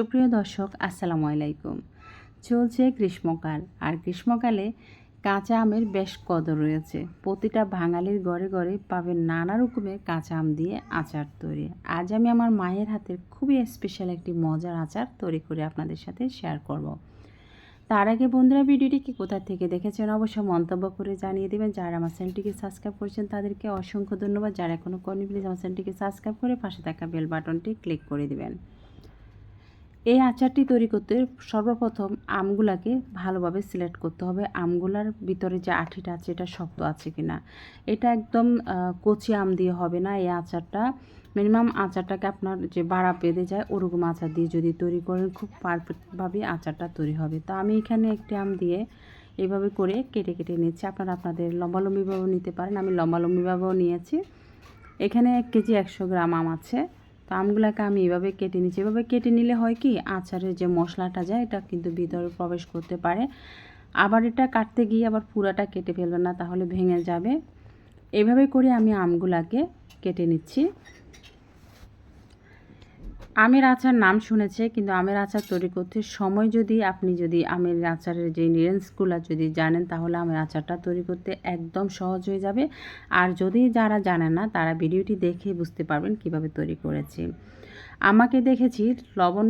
সুপ্রিয় দর্শক, আসসালামু আলাইকুম। চলছে গ্রীষ্মকাল, আর গ্রীষ্মকালে কাঁচা আমের বেশ কদর রয়েছে। প্রতিটা বাঙালির ঘরে ঘরে পাবেন নানা রকমের কাঁচা আম দিয়ে আচার তৈরি। আজ আমি আমার মায়ের হাতের খুবই স্পেশাল একটি মজার আচার তৈরি করে আপনাদের সাথে শেয়ার করব। তার আগে বন্ধুরা, ভিডিওটি কি কোথা থেকে দেখেছেন অবশ্যই মন্তব্য করে জানিয়ে দেবেন। যারা আমার চ্যানেলটিকে সাবস্ক্রাইব করেছেন, তাদেরকে অসংখ্য ধন্যবাদ। যারা এখনও করেনি প্লিজ আমার চ্যানেলটিকে সাবস্ক্রাইব করে পাশে থাকা বেল বাটনটি ক্লিক করে দিবেন। এই আচারটি তৈরি করতে সর্বপ্রথম আমগুলাকে ভালোভাবে সিলেক্ট করতে হবে। আমগুলার ভিতরে যে আঠিটা আছে, এটা শক্ত আছে কি না এটা একদম কচি আম দিয়ে হবে না। এই আচারটা, মিনিমাম আচারটাকে আপনার যে বাড়া বেঁধে যায়, ওরকম আচার দিয়ে যদি তৈরি করেন, খুব পারফেক্টভাবে আচারটা তৈরি হবে। তো আমি এখানে একটি আম দিয়ে এইভাবে করে কেটে কেটে নিচ্ছি। আপনারা আপনাদের লম্বালম্বিভাবেও নিতে পারেন। আমি লম্বালম্বিভাবেও নিয়েছি। এখানে এক কেজি একশো গ্রাম আম আছে। তো আমগুলোকে আমি এভাবে কেটে নিচ্ছি। এভাবে কেটে নিলে হয় কি? আচারের যে মশলাটা যায়, এটা কিন্তু ভিতরে প্রবেশ করতে পারে। আবার এটা কাটতে গিয়ে আবার পুরাটা কেটে ফেলবে না, তাহলে ভেঙে যাবে। এভাবে করে আমি আমগুলাকে কেটে নিচ্ছি। আমের আচার নাম শুনেছে, কিন্তু আমের আচার তৈরি করতে সময় যদি, আপনি যদি আমের আচারের যে ইনগ্রিডিয়েন্টসগুলো যদি জানেন, তাহলে আমের আচারটা তৈরি করতে একদম সহজ হয়ে যাবে। আর যদি যারা জানেন না, তারা ভিডিওটি দেখে বুঝতে পারবেন কীভাবে তৈরি করেছি। আমাকে দেখেছি, লবণ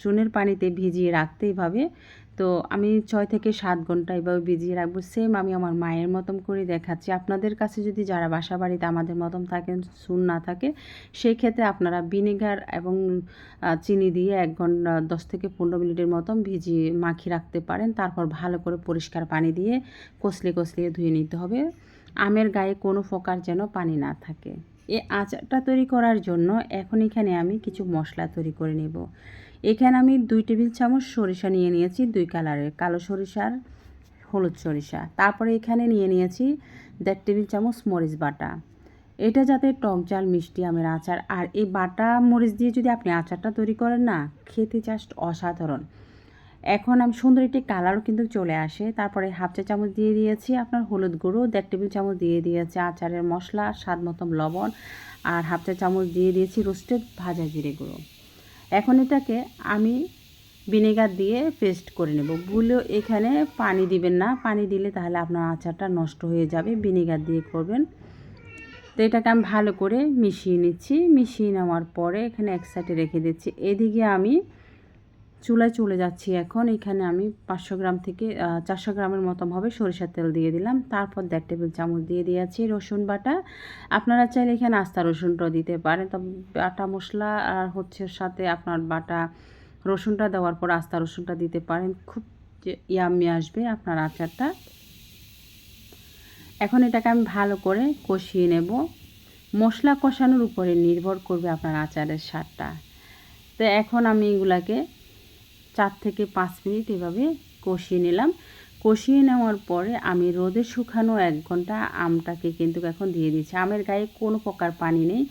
চুনের পানিতে ভিজিয়ে রাখতে এইভাবে তো আমি ছয় থেকে সাত ঘণ্টা এভাবে ভিজিয়ে রাখব। সেম আমি আমার মায়ের মতন করে দেখাচ্ছি। আপনাদের কাছে যদি যারা বাসা বাড়িতে আমাদের মতন থাকেন চুন না থাকে সেই ক্ষেত্রে আপনারা ভিনেগার এবং চিনি দিয়ে এক ঘণ্টা, দশ থেকে পনেরো মিনিটের মতন ভিজিয়ে মাখিয়ে রাখতে পারেন। তারপর ভালো করে পরিষ্কার পানি দিয়ে কষলে কষলিয়ে ধুয়ে নিতে হবে। আমের গায়ে কোনো প্রকার যেন পানি না থাকে। এই আচারটা তৈরি করার জন্য এখন এখানে আমি কিছু মশলা তৈরি করে নেব। এখানে আমি দুই টেবিল চামচ সরিষা নিয়ে নিয়েছি, দুই কালারের, কালো সরিষার, হলুদ সরিষা। তারপরে এখানে নিয়ে নিয়েছি দেড় টেবিল চামচ মরিচ বাটা। এটা যাতে টক জাল মিষ্টি আমের আচার, আর এই বাটা মরিচ দিয়ে যদি আপনি আচারটা তৈরি করেন না, খেতে জাস্ট অসাধারণ। এখন আমি সুন্দর একটি কালারও কিন্তু চলে আসে। তারপরে হাফ চা চামচ দিয়ে দিয়েছি আপনার হলুদ গুঁড়ো, দেড় টেবিল চামচ দিয়ে দিয়েছি আচারের মশলা, স্বাদ মতন লবণ, আর হাফ চা চামচ দিয়ে দিয়েছি রোস্টেড ভাজা জিরে গুঁড়ো। এখন এটাকে আমি ভিনেগার দিয়ে পেস্ট করে নেব। গুলো এখানে পানি দিবেন না, পানি দিলে তাহলে আপনার আচারটা নষ্ট হয়ে যাবে, ভিনেগার দিয়ে করবেন। তো এটাকে আমি ভালো করে মিশিয়ে নিচ্ছি। মিশিয়ে নেওয়ার পরে এখানে এক সাইডে রেখে দিচ্ছি। এদিকে আমি চুলায় চলে যাচ্ছি এখন। এখানে আমি পাঁচশো গ্রাম থেকে চারশো গ্রামের মতন সরিষার তেল দিয়ে দিলাম। তারপর দেড় টেবিল চামচ দিয়ে দিয়েছি রসুন বাটা। আপনারা চাইলে এখানে আস্তা রসুনটাও দিতে পারেন। তবে বাটা মশলা আর হচ্ছে সাথে আপনার বাটা রসুনটা দেওয়ার পর আস্তা রসুনটা দিতে পারেন। খুব ইয়ামি আসবে আপনার আচারটা। এখন এটাকে আমি ভালো করে কষিয়ে নেব। মশলা কষানোর উপরে নির্ভর করবে আপনার আচারের স্বাদটা। তো এখন আমি এগুলাকে চার থেকে পাঁচ মিনিট এভাবে কষিয়ে নিলাম। কষিয়ে নেওয়ার পরে আমি রোদে শুকানো এক ঘণ্টা আমটাকে কিন্তু এখন দিয়ে দিচ্ছি আমের গায়ে কোনো প্রকার পানি নেই।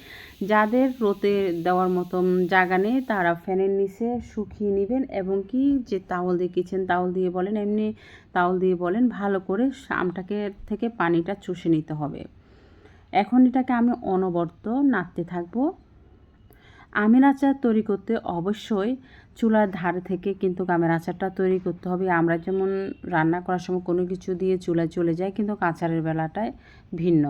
যাদের রোদে দেওয়ার মতন জায়গা নেই, তারা ফ্যানের নিচে শুকিয়ে নেবেন এবং কি যে তাওল দিয়ে কিচেন তাওল দিয়ে বলেন, এমনি তাওল দিয়ে বলেন, ভালো করে আমটাকে থেকে পানিটা চুষে নিতে হবে। এখন এটাকে আমি অনবর্ত নাড়তে থাকব। আমের আচার তৈরি করতে অবশ্যই চুলার ধার থেকে কিন্তু আমের আচারটা তৈরি করতে হবে। আমরা যেমন রান্না করার সময় কোনো কিছু দিয়ে চুলায় চলে যায়, কিন্তু আচারের বেলাটায় ভিন্ন।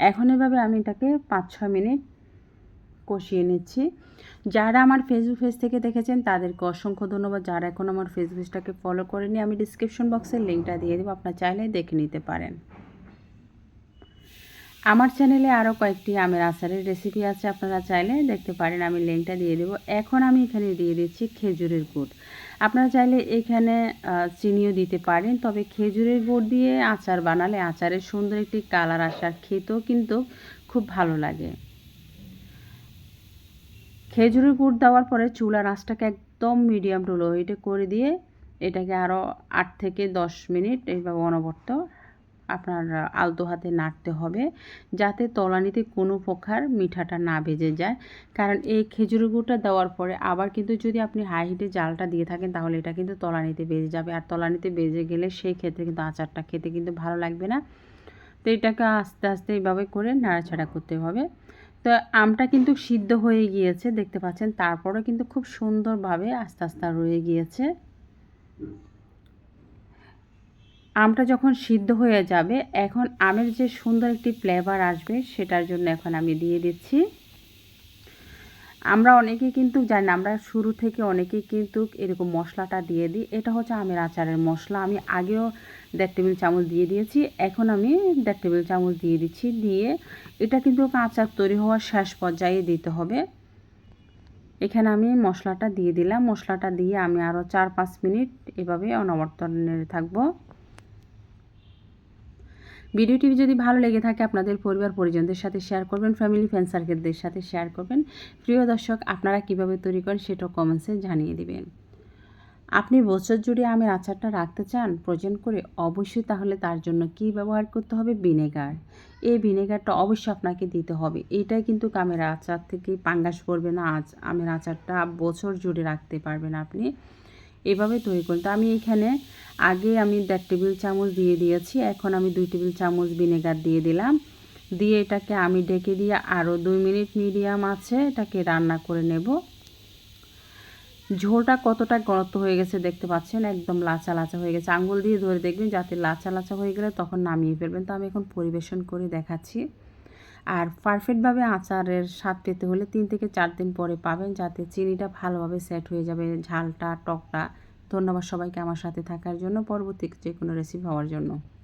এখন এভাবে আমি এটাকে পাঁচ ছয় মিনিট কষিয়ে নিচ্ছি। যারা আমার ফেসবুক পেজ থেকে দেখেছেন, তাদেরকে অসংখ্য ধন্যবাদ। যারা এখন আমার ফেসবুক পেজটাকে ফলো করেনি আমি ডিসক্রিপশন বক্সের লিঙ্কটা দিয়ে দেবো, আপনার চাইলে দেখে নিতে পারেন। আমার চ্যানেলে আরও কয়েকটি আমের আচারের রেসিপি আছে, আপনারা চাইলে দেখতে পারেন। আমি লিঙ্কটা দিয়ে দেবো। এখন আমি এখানে দিয়ে দিচ্ছি খেজুরের গুড়। আপনারা চাইলে এখানে চিনিও দিতে পারেন, তবে খেজুরের গুড় দিয়ে আচার বানালে আচারের সুন্দর একটি কালার আসার খেতেও কিন্তু খুব ভালো লাগে। খেজুরের গুড় দেওয়ার পরে চুলার আঁচটাকে একদম মিডিয়াম টু লো হিটে করে দিয়ে এটাকে আরও আট থেকে দশ মিনিট এইভাবে অনবরত আপনার আলতো হাতে নাড়তে হবে যাতে তলানিতে কোনো প্রকার মিঠাটা না ভেজে যায়। কারণ এই খেজুর গুঁড়টা দেওয়ার পরে আবার কিন্তু যদি আপনি হাই হিটে জালটা দিয়ে থাকেন তাহলে এটা কিন্তু তলানিতে বেজে যাবে। আর তলানিতে বেজে গেলে সেই ক্ষেত্রে কিন্তু আচারটা খেতে কিন্তু ভালো লাগবে না। তো এটাকে আস্তে আস্তে এইভাবে করে নাড়াচাড়া করতে হবে। তো আমটা কিন্তু সিদ্ধ হয়ে গিয়েছে, দেখতে পাচ্ছেন। তারপরে কিন্তু খুব সুন্দরভাবে আস্তে আস্তে রয়ে গিয়েছে। আমটা যখন সিদ্ধ হয়ে যাবে, এখন আমের যে সুন্দর একটি ফ্লেভার আসবে, সেটার জন্য এখন আমি দিয়ে দিচ্ছি। আমরা অনেকে কিন্তু জানি না, আমরা শুরু থেকে অনেকেই কিন্তু এরকম মশলাটা দিয়ে দিই। এটা হচ্ছে আমের আচারের মশলা। আমি আগেও দেড় টেবিল চামচ দিয়ে দিয়েছি, এখন আমি দেড় টেবিল চামচ দিয়ে দিচ্ছি। দিয়ে এটা কিন্তু আচার তৈরি হওয়ার শেষ পর্যায়ে দিতে হবে। এখানে আমি মশলাটা দিয়ে দিলাম। মশলাটা দিয়ে আমি আরও চার পাঁচ মিনিট এভাবে অনবর্তনে থাকব। ভিডিওটি যদি ভালো লেগে থাকে আপনাদের পরিবার, পরিজনদের সাথে শেয়ার করবেন ফ্যামিলি ফ্রেন্ড সার্কেলদের সাথে শেয়ার করবেন। প্রিয় দর্শক, আপনারা কীভাবে তৈরি করেন সেটাও কমেন্টসে জানিয়ে দিবেন। আপনি বছর জুড়ে আমের আচারটা রাখতে চান, প্রয়োজন করে অবশ্যই তাহলে তার জন্য কি ব্যবহার করতে হবে? ভিনেগার। এই ভিনেগারটা অবশ্যই আপনাকে দিতে হবে। এটাই কিন্তু আমের আচার থেকে পাঙ্গাস পড়বে না। আজ আমের আচারটা বছর জুড়ে রাখতে পারবেন আপনি। এভাবে তৈরি করুন। তো আমি এখানে আগে আমি দেড় টেবিল চামচ দিয়ে দিয়েছি, এখন আমি দুই টেবিল চামচ ভিনেগার দিয়ে দিলাম। দিয়ে এটাকে আমি ডেকে দিয়ে আরও দুই মিনিট মিডিয়াম আছে এটাকে রান্না করে নেব। ঝোলটা কতটা গরত হয়ে গেছে দেখতে পাচ্ছেন, একদম লাচা লাচা হয়ে গেছে। আঙ্গুল দিয়ে ধরে দেখবেন যাতে লাচা লাচা হয়ে গেলে তখন নামিয়ে ফেলবেন। তো আমি এখন পরিবেশন করে দেখাচ্ছি। আর পারফেক্টভাবে আচারের স্বাদ পেতে হলে তিন থেকে চার দিন পরে পাবেন যাতে চিনিটা ভালোভাবে সেট হয়ে যাবে, ঝালটা, টকটা। ধন্যবাদ সবাইকে আমার সাথে থাকার জন্য। পরবর্তী যে কোনো রেসিপি হওয়ার জন্য।